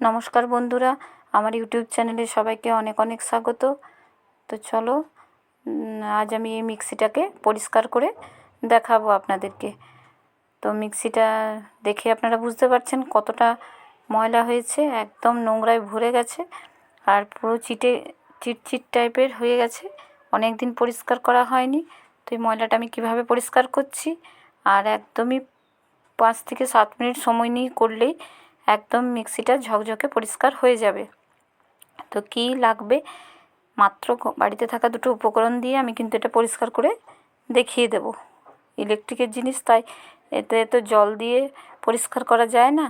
নমস্কার বন্ধুরা, আমার ইউটিউব চ্যানেলে সবাইকে অনেক অনেক স্বাগত। তো চলো আজ আমি এই মিক্সিটাকে পরিষ্কার করে দেখাবো আপনাদেরকে। তো মিক্সিটা দেখে আপনারা বুঝতে পারছেন কতটা ময়লা হয়েছে, একদম নোংরায় ভরে গেছে আর পুরো চিটে চিটচিট টাইপের হয়ে গেছে। অনেক দিন পরিষ্কার করা হয়নি, তো এই ময়লাটা আমি কীভাবে পরিষ্কার করছি? আর একদমই পাঁচ থেকে সাত মিনিট সময় নিয়ে করলেই একদম মিক্সিটা ঝকঝকে পরিষ্কার হয়ে যাবে। তো কী লাগবে? মাত্র বাড়িতে থাকা দুটো উপকরণ দিয়ে আমি কিন্তু এটা পরিষ্কার করে দেখিয়ে দেব। ইলেকট্রিকের জিনিস তাই, এতে তো জল দিয়ে পরিষ্কার করা যায় না।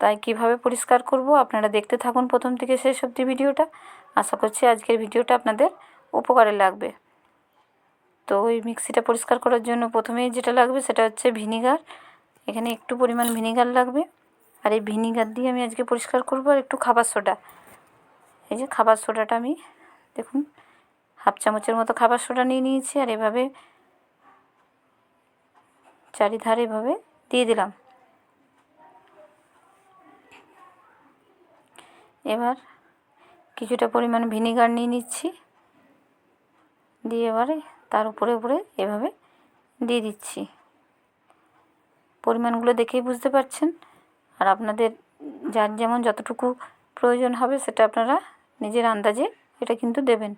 তাই কীভাবে পরিষ্কার করব? আপনারা দেখতে থাকুন প্রথম থেকে শেষ অবধি ভিডিওটা। আশা করছি আজকের ভিডিওটা আপনাদের উপকারে লাগবে। তো ওই মিক্সিটা পরিষ্কার করার জন্য প্রথমেই যেটা লাগবে সেটা হচ্ছে ভিনিগার। এখানে একটু পরিমাণ ভিনিগার লাগবে। আর এই ভিনিগার দিয়ে আমি আজকে পরিষ্কার করব আর একটু খাবার সোডা। এই যে খাবার সোডাটা আমি, দেখুন, হাফ চামচের মতো খাবার সোডা নিয়ে নিয়েছি আর এভাবে চারিধারে এভাবে দিয়ে দিলাম। এবার কিছুটা পরিমাণ ভিনিগার নিয়ে নিচ্ছি। দিয়ে এবারে তার উপরে উপরে এভাবে দিয়ে দিচ্ছি। পরিমাণগুলো দেখেই বুঝতে পারছেন। আর আপনাদের যার যেমন যতটুকু প্রয়োজন হবে সেটা আপনারা নিজের আন্দাজে এটা কিন্তু দেবেন।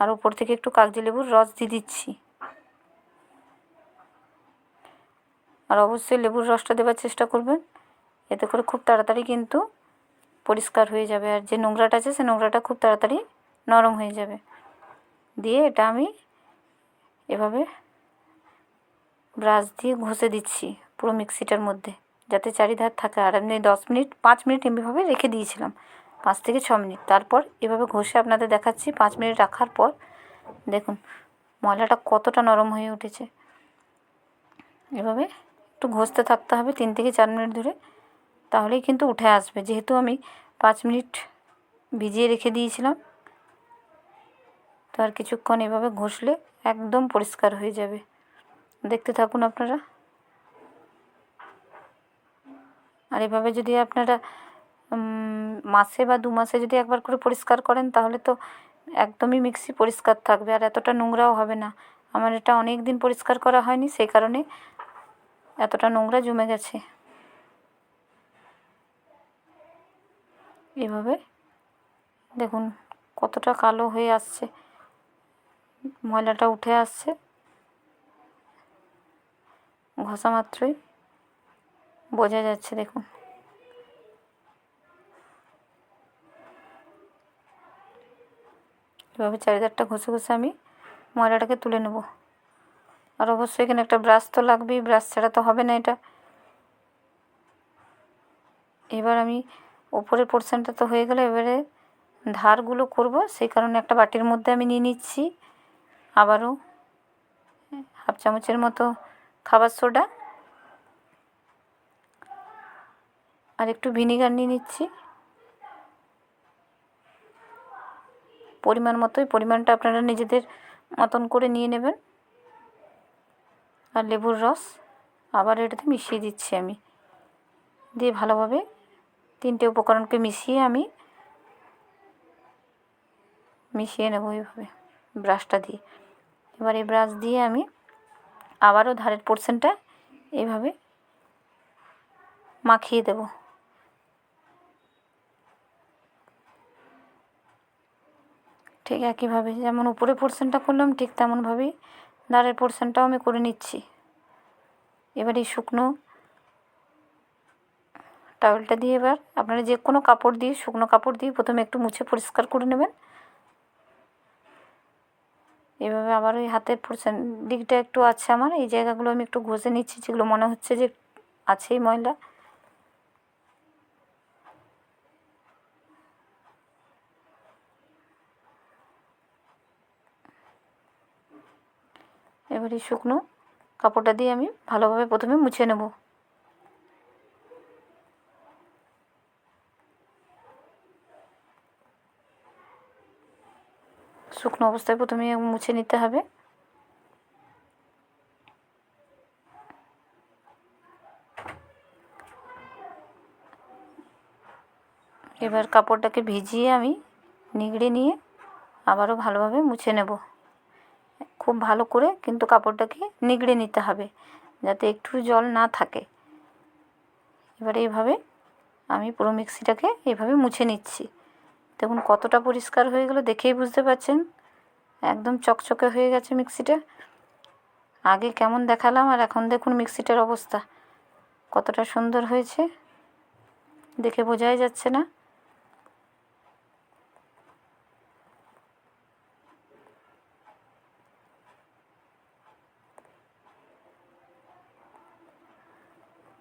আর উপর থেকে একটু কাগজি লেবুর রস দিয়ে দিচ্ছি। আর অবশ্যই লেবুর রসটা দেওয়ার চেষ্টা করবেন। এতে করে খুব তাড়াতাড়ি কিন্তু পরিষ্কার হয়ে যাবে। আর যে নোংরাটা আছে সে নোংরাটা খুব তাড়াতাড়ি নরম হয়ে যাবে। দিয়ে এটা আমি এভাবে ব্রাশ দিয়ে ঘষে দিচ্ছি পুরো মিক্সিটার মধ্যে। যাতে চারিধার থাকে আর আমি দশ মিনিট, পাঁচ মিনিট এমনিভাবে রেখে দিয়েছিলাম। পাঁচ থেকে ছ মিনিট। তারপর এভাবে ঘষে আপনাদের দেখাচ্ছি। পাঁচ মিনিট রাখার পর দেখুন, ময়লাটা কতটা নরম হয়ে উঠেছে। এভাবে একটু ঘষতে থাকতে হবে তিন থেকে চার মিনিট ধরে। তাহলেই কিন্তু উঠে আসবে। যেহেতু আমি পাঁচ মিনিট ভিজিয়ে রেখে দিয়েছিলাম, তো আর কিছুক্ষণ এভাবে ঘষলে একদম পরিষ্কার হয়ে যাবে। দেখতে থাকুন আপনারা। আর এভাবে যদি আপনারা মাসে বা দু মাসে যদি একবার করে পরিষ্কার করেন, তাহলে তো একদমই মিক্সি পরিষ্কার থাকবে আর এতটা নোংরাও হবে না। আমার এটা অনেক দিন পরিষ্কার করা হয়নি, সেই কারণে এতটা নোংরা জমে গেছে। এভাবে দেখুন কতটা কালো হয়ে আসছে। ময়লাটা উঠে আসছে। ঘষা মাত্রই। বোঝা যাচ্ছে, দেখুন। এভাবে চারিধারটা ঘষে ঘষে আমি ময়লাটাকে তুলে নেব। আর অবশ্যই এখানে একটা ব্রাশ তো লাগবেই, ব্রাশ ছাড়া তো হবে না এটা। এবার আমি ওপরের পোর্শনটা তো হয়ে গেলে, এবারে ধারগুলো করব, সেই কারণে একটা বাটির মধ্যে আমি নিয়ে নিচ্ছি। আবারও হাফ চামচের মতো খাবার সোডা। আর একটু ভিনিগার নিয়ে নিচ্ছি। পরিমাণ মতোই, পরিমাণটা আপনারা নিজেদের মতন করে নিয়ে নেবেন। আর লেবুর রস আবার এটাতে মিশিয়ে দিচ্ছি আমি। দিয়ে ভালোভাবে তিনটে উপকরণকে মিশিয়ে আমি মিশিয়ে নেব এইভাবে ব্রাশটা দিয়ে। এবার এই ব্রাশ দিয়ে আমি আবারও ধারের পোর্শনটা এইভাবে মাখিয়ে দেব। ঠিক একইভাবে, যেমন উপরে পোর্শনটা করলাম, ঠিক তেমনভাবেই ধারের পোর্শনটাও আমি করে নিচ্ছি। এবার এই শুকনো টাওয়েলটা দিয়ে এবার আপনারা যে কোনো কাপড় দিয়ে, শুকনো কাপড় দিয়ে প্রথমে একটু মুছে পরিষ্কার করে নেবেন। এভাবে আবার ওই হাতের পোর্শন দিকটা একটু আছে আমার, এই জায়গাগুলো আমি একটু ঘষে নিচ্ছি, যেগুলো মনে হচ্ছে যে আছেই ময়লা। এবার শুকনো কাপড়টা দিয়ে আমি ভালোভাবে প্রথমে মুছে নেব। শুকনো অবস্থায় প্রথমে মুছে নিতে হবে। এবার কাপড়টাকে ভিজিয়ে আমি নিগড়ে নিয়ে আবারও ভালোভাবে মুছে নেব। খুব ভালো করে কিন্তু কাপড়টাকে নিগড়ে নিতে হবে যাতে একটু জল না থাকে। এবারে এইভাবে আমি পুরো মিক্সিটাকে এইভাবে মুছে নিচ্ছি। দেখুন কতটা পরিষ্কার হয়ে গেলো দেখেই বুঝতে পারছেন। একদম চকচকে হয়ে গেছে মিক্সিটা। আগে কেমন দেখালাম আর এখন দেখুন মিক্সিটার অবস্থা। কতটা সুন্দর হয়েছে। দেখে বোঝাই যাচ্ছে না।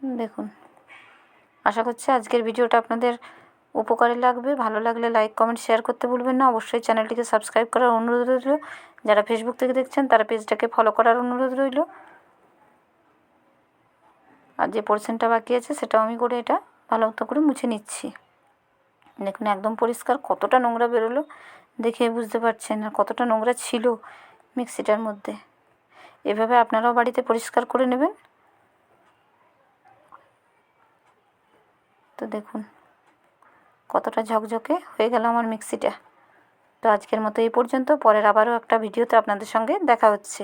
দেখুন। আশা করছি আজকের ভিডিওটা আপনাদের উপকারে লাগবে। ভালো লাগলে লাইক কমেন্ট শেয়ার করতে ভুলবেন না। অবশ্যই চ্যানেলটিকে সাবস্ক্রাইব করার অনুরোধ রইল। যারা ফেসবুক থেকে দেখছেন, তারা পেজটাকে ফলো করার অনুরোধ রইল। আর যে পোর্শনটা বাকি আছে, সেটাও আমি করে এটা ভালো মতো করে মুছে নিচ্ছি। দেখুন, একদম পরিষ্কার কতটা নোংরা বেরোলো। দেখে বুঝতে পারছেন আর কতটা নোংরা ছিল মিক্সিটার মধ্যে। এভাবে আপনারাও বাড়িতে পরিষ্কার করে নেবেন। তো দেখুন, কতটা ঝকঝকে হয়ে গেল আমার মিক্সিটা। তো আজকের মতো এই পর্যন্ত, পরের আবারও একটা ভিডিওতে আপনাদের সঙ্গে দেখা হচ্ছে।